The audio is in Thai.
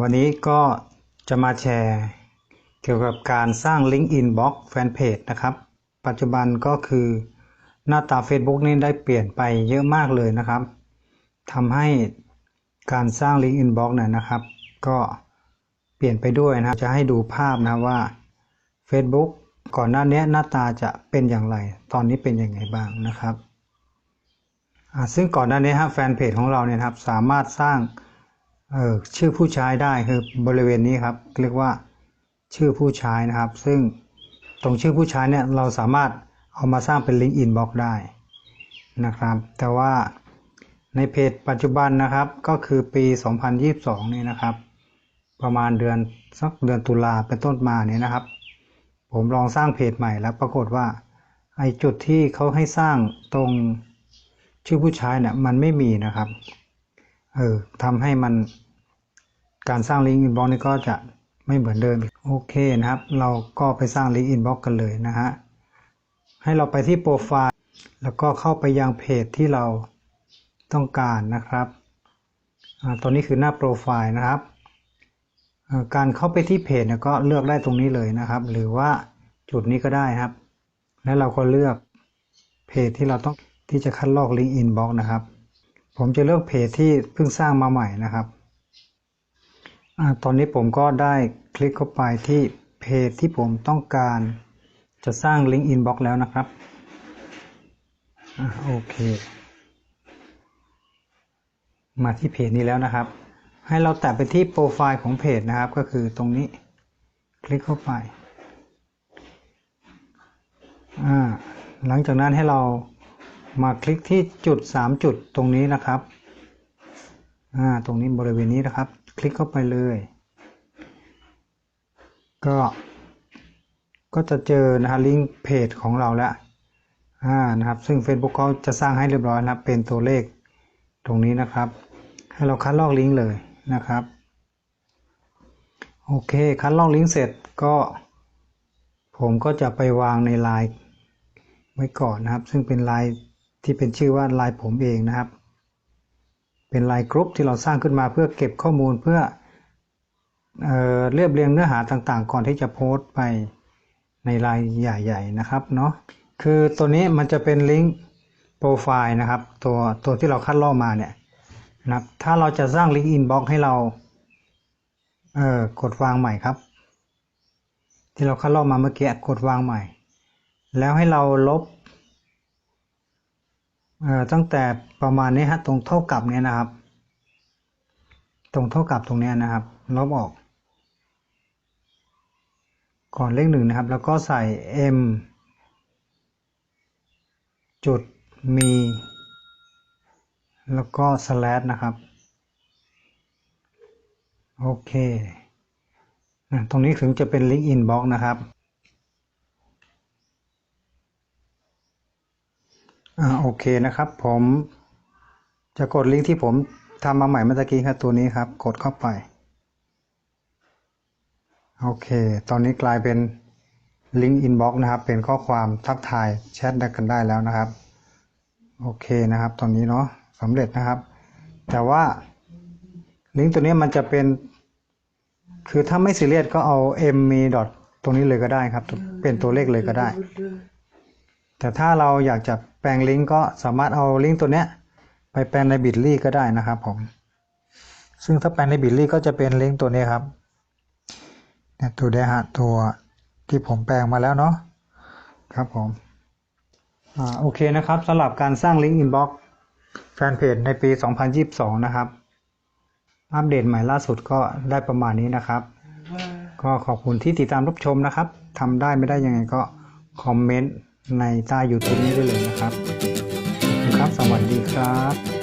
วันนี้ก็จะมาแชร์เกี่ยวกับการสร้าง Link Inbox Fanpage นะครับ ปัจจุบันก็คือหน้าตา Facebook นี่ได้เปลี่ยนไปเยอะมากเลยนะครับทำให้การสร้าง Link Inbox เนี่ยนะครับ ก็เปลี่ยนไปด้วยนะจะให้ดูภาพนะว่า Facebook ก่อนหน้านี้หน้าตาจะเป็นอย่างไร ตอนนี้เป็นยังไงบ้างนะครับซึ่งก่อนหน้านี้ฮะแฟนเพจของเราเนี่ยครับสามารถสร้าง เออชื่อผู้ใช้ได้คือบริเวณนี้ครับ เรียกว่าชื่อผู้ใช้นะครับ ซึ่งตรงชื่อผู้ใช้เนี่ยเราสามารถเอามาสร้างเป็นลิงก์อินบ็อกได้นะครับ แต่ว่าในเพจปัจจุบันนะครับ ก็คือปี 2022 นี่นะครับ ประมาณเดือนสักเดือนตุลาเป็นต้นมาเนี่ยนะครับ ผมลองสร้างเพจใหม่แล้วปรากฏว่าไอจุดที่เขาให้สร้างตรงชื่อผู้ใช้เนี่ยมันไม่มีนะครับ เออทำให้มันการสร้างลิงก์อินบ็อกนี่ก็จะไม่เหมือนเดิมโอเคนะครับ เราก็ไปสร้างลิงก์อินบ็อกกันเลยนะฮะให้เราไปที่โปรไฟล์แล้วก็เข้าไปยังเพจที่เราต้องการนะครับอ่าตัวนี้คือหน้าโปรไฟล์นะครับการเข้าไปที่เพจเนี่ยก็เลือกได้ตรงนี้เลยนะครับ หรือว่าจุดนี้ก็ได้ครับ แล้วเราก็เลือกเพจที่เราต้องที่จะคัดลอกลิงก์อินบ็อกนะครับ ผมจะเลือกเพจที่เพิ่งสร้างมาใหม่นะครับอตอนนี้ผมก็ได้คลิกเข้าไปที่เพจที่ผมต้องการจะสร้างลิงก์อินบ็อกแล้วนะครับอโอเค มาที่เพจนี้แล้วนะครับ ให้เราแตะไปที่โปรไฟล์ของเพจนะครับ ก็คือตรงนี้ คลิกเข้าไป หลังจากนั้นให้เรา มาคลิกที่จุด 3 จุดตรงนี้นะครับอ่าตรงนี้บริเวณนี้นะครับ คลิกเข้าไปเลย ก็ ก็จะเจอนะฮะลิงก์เพจของเราแล้วอ่านะครับ ซึ่ง Facebook เขาจะสร้างให้เรียบร้อยแล้วเป็นตัวเลขตรงนี้นะครับ ให้เราคัดลอกลิงก์เลยนะครับ โอเค คัดลอกลิงก์เสร็จก็ ผมก็จะไปวางในไลน์ไว้ก่อนนะครับ ซึ่งเป็นไลน์ ที่เป็นชื่อว่าลน์ผมเองนะครับ เป็นลน์กรุ๊ปที่เราสร้างขึ้นมาเพื่อเก็บข้อมูลเพื่อเออเรียบเรียงเนื้อหาต่างๆ ก่อนที่จะโพสต์ไปในลน์ใหญ่ๆนะครับเนาะคือตัวนี้มันจะเป็นลิงก์โปรไฟล์นะครับตัวตัวที่เราคัดลอกมาเนี่ยนะครับถ้าเราจะสร้างลิงก์อินบ็อกให้เราเออกดวางใหม่ครับ ที่เราคัดลอกมาเมื่อกี้กดวางใหม่ แล้วให้เราลบ ตั้งแต่ประมาณนี้ฮะตรงเท่ากับเนี้ยนะครับ ตรงเท่ากับตรงเนี้ยนะครับลบออกก่อนเลขหนึ่งนะครับ แล้วก็ใส่ m จุดมี แล้วก็ slash นะครับ โอเคนะตรงนี้ถึงจะเป็น link inbox นะครับ อ่าโอเคนะครับ ผมจะกดลิงก์ที่ผมทำมาใหม่เมื่อกี้ครับตัวนี้ครับ กดเข้าไป โอเค ตอนนี้กลายเป็นลิงก์อินบ็อกนะครับ เป็นข้อความทักทายแชทกันได้แล้วนะครับ โอเคนะครับ ตอนนี้เนาะสำเร็จนะครับ แต่ว่าลิงก์ตัวนี้มันจะเป็น คือถ้าไม่ซีเรียสก็เอา m มีดอทตรงนี้เลยก็ได้ครับ เป็นตัวเลขเลยก็ได้ แต่ถ้าเราอยากจะแปลงลิงก์ก็สามารถเอาลิงก์ตัวเนี้ยไปแปลงในบิตลี่ก็ได้นะครับผม ซึ่งถ้าแปลงในบิตลี่ก็จะเป็นลิงก์ตัวนี้ครับเนี่ยตัวเนี้ยฮะตัวที่ผมแปลงมาแล้วเนาะครับผมอ่าโอเคนะครับสำหรับการสร้างลิงก์อินบ็อกซ์แฟนเพจในปี 2022 นะครับ อัปเดตใหม่ล่าสุดก็ได้ประมาณนี้นะครับ ก็ขอบคุณที่ติดตามรับชมนะครับทำได้ไม่ได้ยังไงก็คอมเมนต์ ในใต้ YouTube นี้ได้เลยนะครับครับ สวัสดีครับ